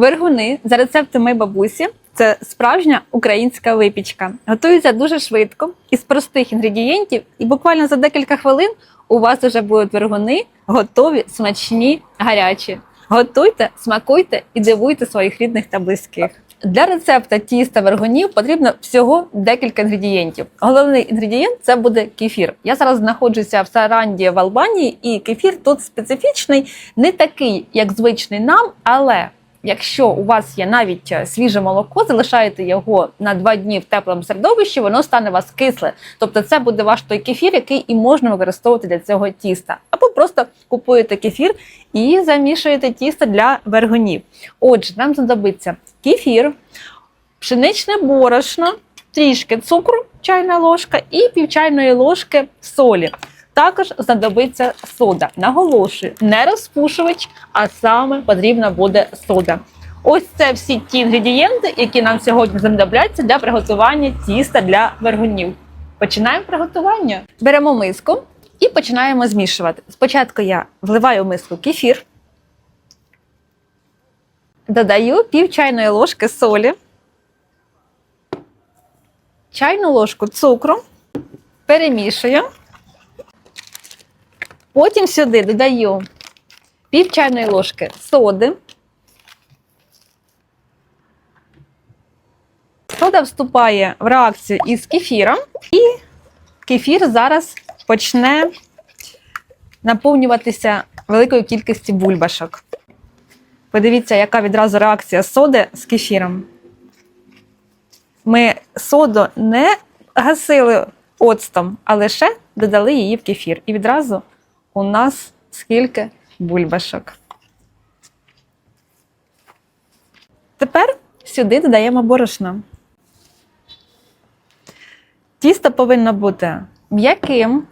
Вергуни за рецептом бабусі. Це справжня українська випічка. Готується дуже швидко із простих інгредієнтів, і буквально за декілька хвилин у вас вже будуть вергуни готові, смачні, гарячі. Готуйте, смакуйте і дивуйте своїх рідних та близьких. Для рецепта тіста вергунів потрібно всього декілька інгредієнтів. Головний інгредієнт це буде кефір. Я зараз знаходжуся в Саранді в Албанії, і кефір тут специфічний, не такий, як звичний нам, але Якщо у вас є навіть е, свіже молоко, залишаєте його на два дні в теплому середовищі, воно стане у вас кисле. Тобто, це буде ваш той кефір, який і можна використовувати для цього тіста. Або просто купуєте кефір і замішуєте тісто для вергунів. Отже, нам знадобиться кефір, пшеничне борошно, трішки цукру, чайна ложка і пів чайної ложки солі. Також знадобиться сода. Наголошую, не розпушувач, а саме потрібна буде сода. Ось це всі ті інгредієнти, які нам сьогодні знадобляться для приготування тіста для вергунів. Починаємо приготування. Беремо миску і починаємо змішувати. Спочатку я вливаю в миску кефір, додаю пів чайної ложки солі, чайну ложку цукру, перемішую. Потім сюди додаю пів чайної ложки соди. Сода вступає в реакцію із кефіром, і кефір зараз почне наповнюватися великою кількістю бульбашок. Подивіться, яка відразу реакція соди з кефіром. Ми соду не гасили оцтом, а лише додали її в кефір. І відразу у нас скільки бульбашок. Тепер сюди додаємо борошно. Тісто повинно бути м'яким,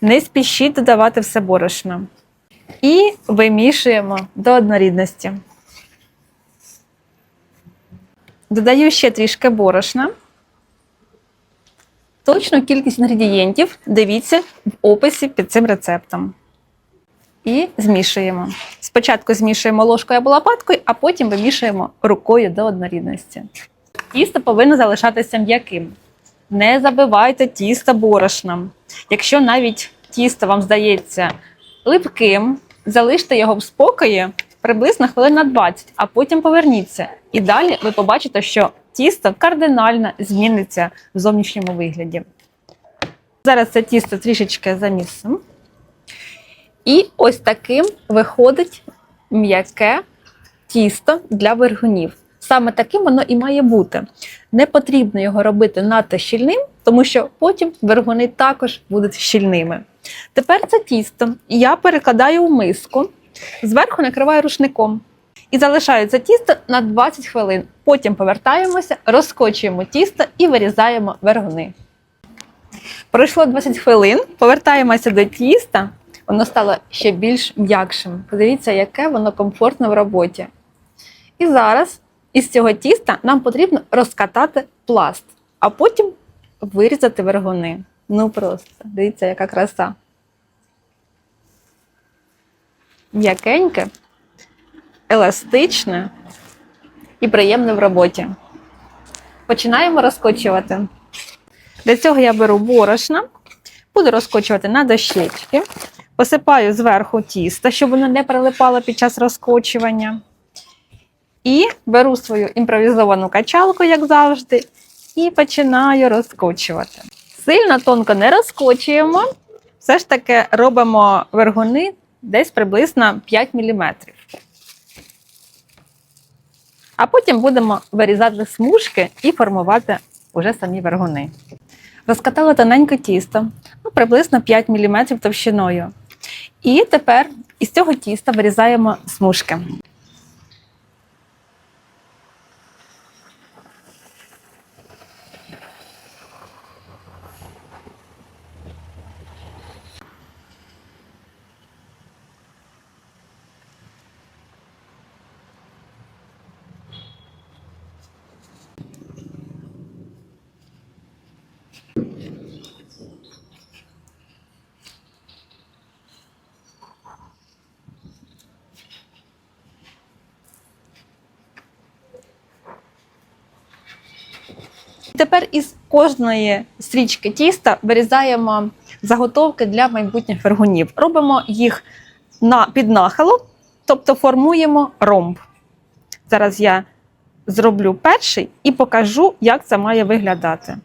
не спішіть додавати все борошно. І вимішуємо до однорідності. Додаю ще трішки борошна. Точну кількість інгредієнтів дивіться в описі під цим рецептом. І змішуємо. Спочатку змішуємо ложкою або лопаткою, а потім вимішуємо рукою до однорідності. Тісто повинно залишатися м'яким. Не забивайте тісто борошном. Якщо навіть тісто вам здається липким, залиште його в спокої приблизно хвилин на 20, а потім поверніться. І далі ви побачите, що тісто кардинально зміниться в зовнішньому вигляді. Зараз це тісто трішечки замісимо. І ось таким виходить м'яке тісто для вергунів. Саме таким воно і має бути. Не потрібно його робити надто щільним, тому що потім вергуни також будуть щільними. Тепер це тісто я перекладаю у миску, зверху накриваю рушником. І залишаю це тісто на 20 хвилин. Потім повертаємося, розкочуємо тісто і вирізаємо вергуни. Пройшло 20 хвилин, повертаємося до тіста. Воно стало ще більш м'якшим. Подивіться, яке воно комфортне в роботі. І зараз із цього тіста нам потрібно розкатати пласт, а потім вирізати вергуни. Ну просто, дивіться, яка краса. М'якеньке, еластичне і приємне в роботі. Починаємо розкочувати. Для цього я беру борошно, буду розкочувати на дощечки, посипаю зверху тісто, щоб воно не прилипало під час розкочування. І беру свою імпровізовану качалку, як завжди, і починаю розкочувати. Сильно тонко не розкочуємо, все ж таки робимо вергуни десь приблизно 5 мм. А потім будемо вирізати смужки і формувати уже самі вергуни. Розкатала тоненьке тісто, ну, приблизно 5 мм товщиною. І тепер із цього тіста вирізаємо смужки. Тепер із кожної стрічки тіста вирізаємо заготовки для майбутніх вергунів. Робимо їх на, під нахилом, тобто формуємо ромб. Зараз я зроблю перший і покажу, як це має виглядати.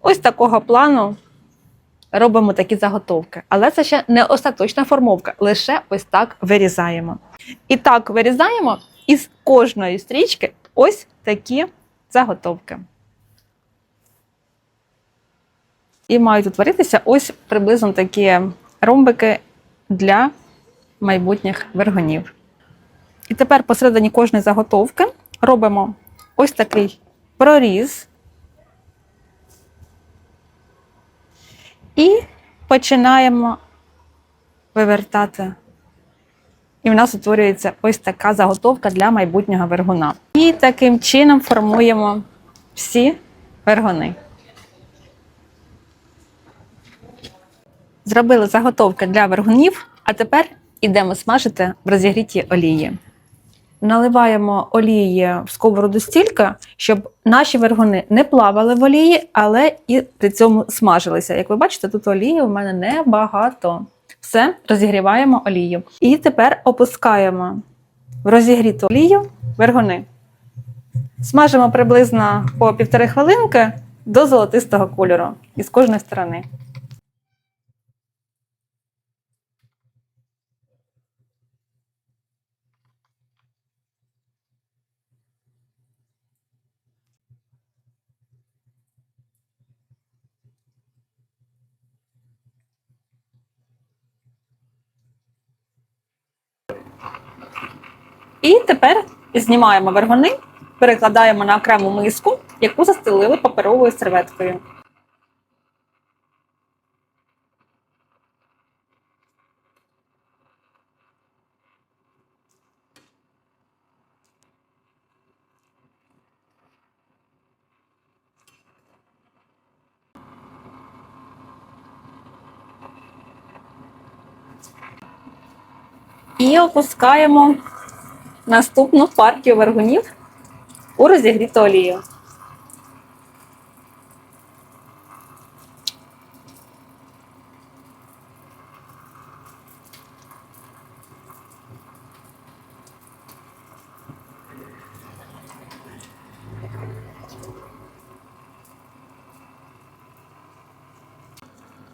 Ось такого плану робимо такі заготовки. Але це ще не остаточна формовка, лише ось так вирізаємо. І так вирізаємо із кожної стрічки ось такі заготовки. І мають утворитися ось приблизно такі ромбики для майбутніх вергонів. І тепер посередині кожної заготовки робимо ось такий проріз. І починаємо вивертати. І в нас утворюється ось така заготовка для майбутнього вергуна. І таким чином формуємо всі вергуни. Зробили заготовки для вергунів, а тепер ідемо смажити в розігрітій олії. Наливаємо олії в сковороду стільки, щоб наші вергуни не плавали в олії, але і при цьому смажилися. Як ви бачите, тут олії у мене небагато. Все, розігріваємо олію. І тепер опускаємо в розігріту олію вергуни. Смажимо приблизно по півтори хвилинки до золотистого кольору із кожної сторони. І тепер знімаємо вергони, перекладаємо на окрему миску, яку застелили паперовою серветкою. І опускаємо наступну партію вергунів у розігріту олію.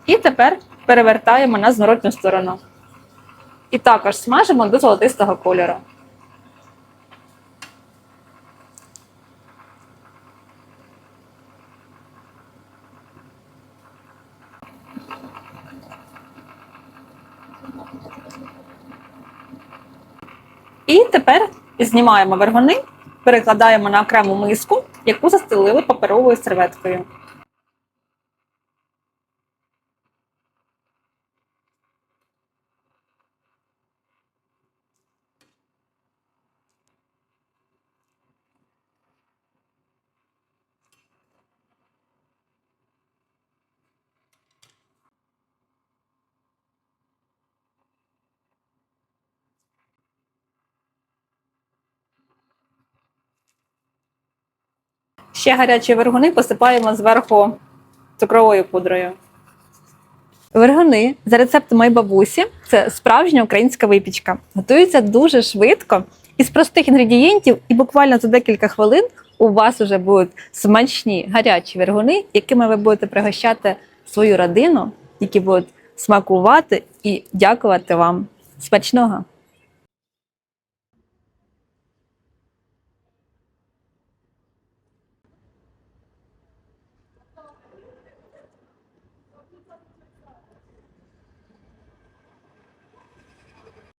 І тепер перевертаємо на зворотню сторону. І також смажимо до золотистого кольору. І тепер знімаємо вергони, перекладаємо на окрему миску, яку застелили паперовою серветкою. Ще гарячі вергуни посипаємо зверху цукровою пудрою. Вергуни за рецептом моєї бабусі це справжня українська випічка. Готується дуже швидко із простих інгредієнтів, і буквально за декілька хвилин у вас вже будуть смачні гарячі вергуни, якими ви будете пригощати свою родину, які будуть смакувати і дякувати вам. Смачного!